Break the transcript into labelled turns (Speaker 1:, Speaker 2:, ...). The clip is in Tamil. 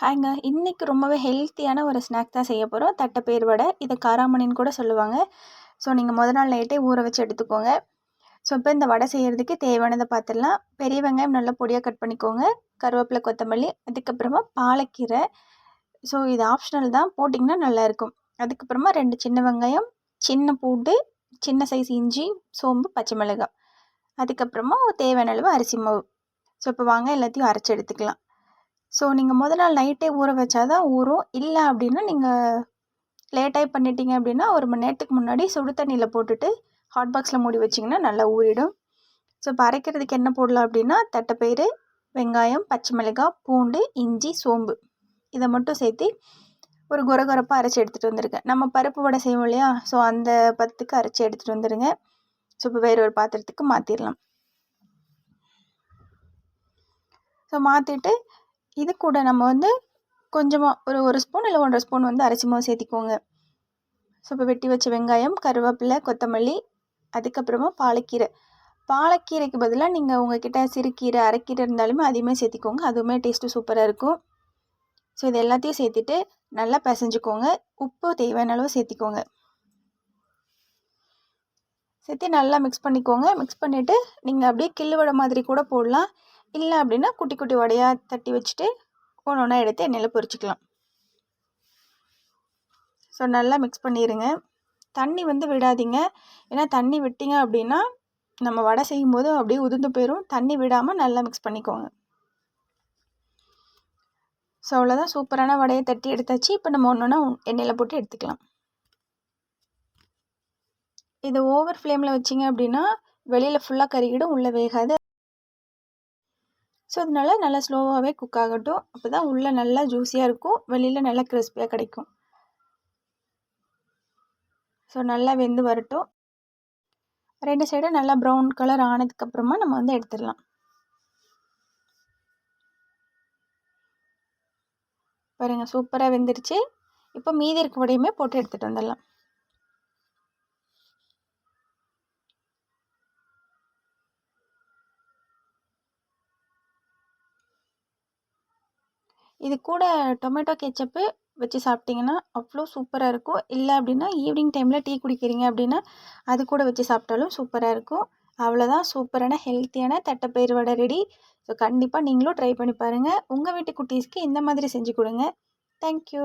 Speaker 1: ஹேங்க இன்றைக்கி ரொம்பவே ஹெல்த்தியான ஒரு ஸ்நாக் தான் செய்ய போகிறோம் தட்டைப்பயிர் வடை இதை காராமணின்னு கூட சொல்லுவாங்க. ஸோ நீங்கள் முத நாள் நைட்டே ஊற வச்சு எடுத்துக்கோங்க. ஸோ இப்போ இந்த வடை செய்கிறதுக்கு தேவையானதை பார்த்துடலாம் பெரிய வெங்காயம் நல்லா பொடியாக கட் பண்ணிக்கோங்க. கருவேப்பிலை கொத்தமல்லி அதுக்கப்புறமா பாலக்கீரை. ஸோ இது ஆப்ஷனல் தான். போட்டிங்கன்னா நல்லாயிருக்கும் அதுக்கப்புறமா ரெண்டு சின்ன வெங்காயம் சின்ன பூண்டு சின்ன சைஸ் இஞ்சி சோம்பு பச்சை மிளகாய். அதுக்கப்புறமா தேவையான அளவு அரிசி மாவு. ஸோ இப்போ வாங்க எல்லாத்தையும் அரைச்சி எடுத்துக்கலாம். ஸோ நீங்கள் முத நாள் நைட்டே ஊற வச்சா தான் ஊறும். இல்லை அப்படின்னா நீங்கள் லேட்டாகி பண்ணிட்டீங்க அப்படின்னா ஒரு மணி நேரத்துக்கு முன்னாடி சுடு தண்ணியில் போட்டுட்டு ஹாட் பாக்ஸில் மூடி வச்சிங்கன்னா நல்லா ஊறிடும். ஸோ இப்போ அரைக்கிறதுக்கு என்ன போடலாம் அப்படின்னா தட்டைப்பயிறு வெங்காயம் பச்சை மிளகாய் பூண்டு இஞ்சி சோம்பு. இதை மட்டும் சேர்த்து ஒரு குரகுரப்பாக அரைச்சி எடுத்துகிட்டு வந்திருக்கேன் நம்ம பருப்பு வடை செய்வோம் இல்லையா? ஸோ அந்த பத்துக்கு அரைச்சி எடுத்துகிட்டு வந்துடுங்க ஸோ இப்போ வேறு ஒரு பாத்திரத்துக்கு மாற்றிடலாம் ஸோ மாற்றிட்டு இது கூட நம்ம வந்து கொஞ்சமாக ஒரு ஒரு ஸ்பூன் இல்லை ஒன்றரை ஸ்பூன் வந்து அரிசி சேர்த்திக்கோங்க ஸோ இப்போ வெட்டி வச்ச வெங்காயம் கருவேப்பிலை கொத்தமல்லி அதுக்கப்புறமா பாலக்கீரை. பாலக்கீரைக்கு பதிலாக நீங்கள் உங்ககிட்ட சிறுக்கீரை அரைக்கீரை இருந்தாலுமே அதையுமே சேர்த்திக்கோங்க. அதுவுமே டேஸ்ட்டு சூப்பராக இருக்கும். ஸோ இது எல்லாத்தையும் சேர்த்துட்டு நல்லா பிசைஞ்சுக்கோங்க. உப்பு தேவையான அளவு சேர்த்திக்கோங்க. சேர்த்து நல்லா மிக்ஸ் பண்ணிக்கோங்க. மிக்ஸ் பண்ணிவிட்டு நீங்கள் அப்படியே கில்லு மாதிரி கூட போடலாம். இல்லை அப்படின்னா குட்டி குட்டி வடையாக தட்டி வச்சுட்டு ஒன்று ஒன்றா எடுத்து எண்ணெயில் பொரிச்சிக்கலாம். ஸோ நல்லா மிக்ஸ் பண்ணிடுங்க தண்ணி வந்து விடாதீங்க. ஏன்னா தண்ணி விட்டீங்க அப்படின்னா நம்ம வடை செய்யும்போது அப்படியே உதிர்ந்து போயிடும் தண்ணி விடாமல் நல்லா மிக்ஸ் பண்ணிக்கோங்க. ஸோ அவ்வளோதான் சூப்பரான வடையை தட்டி எடுத்தாச்சு. இப்போ நம்ம ஒன்று ஒன்றா எண்ணெயில் போட்டு எடுத்துக்கலாம். இது ஓவர் ஃப்ளேமில் வச்சிங்க அப்படின்னா வெளியில் ஃபுல்லாக கருகிடும். உள்ளே வேகாது. ஸோ அதனால் நல்லா ஸ்லோவாகவே குக் ஆகட்டும். அப்போ தான் உள்ளே நல்லா ஜூஸியாக இருக்கும். வெளியில் நல்லா கிறிஸ்பியாக கிடைக்கும். ஸோ நல்லா வெந்து வரட்டும். ரெண்டு சைடும் நல்லா ப்ரௌன் கலர் ஆனதுக்கப்புறமா நம்ம வந்து எடுத்துடலாம். பாருங்கள் சூப்பராக வெந்துருச்சு. இப்போ மீதி இருக்க உடையுமே போட்டு எடுத்துகிட்டு வந்துடலாம். இது கூட டொமேட்டோ கெச்சப்பு வச்சு சாப்பிட்டிங்கன்னா அவ்வளோ சூப்பராக இருக்கும். இல்லை அப்படின்னா ஈவினிங் டைமில் டீ குடிக்கிறீங்க அப்படின்னா அது கூட வச்சு சாப்பிட்டாலும் சூப்பராக இருக்கும். அவ்வளோதான் சூப்பரான ஹெல்த்தியான தட்டைப்பயிறு வடை ரெடி. ஸோ கண்டிப்பாக நீங்களும் ட்ரை பண்ணி பாருங்கள் உங்கள் வீட்டு குட்டீஸ்க்கு இந்த மாதிரி செஞ்சு கொடுங்க. தேங்க்யூ.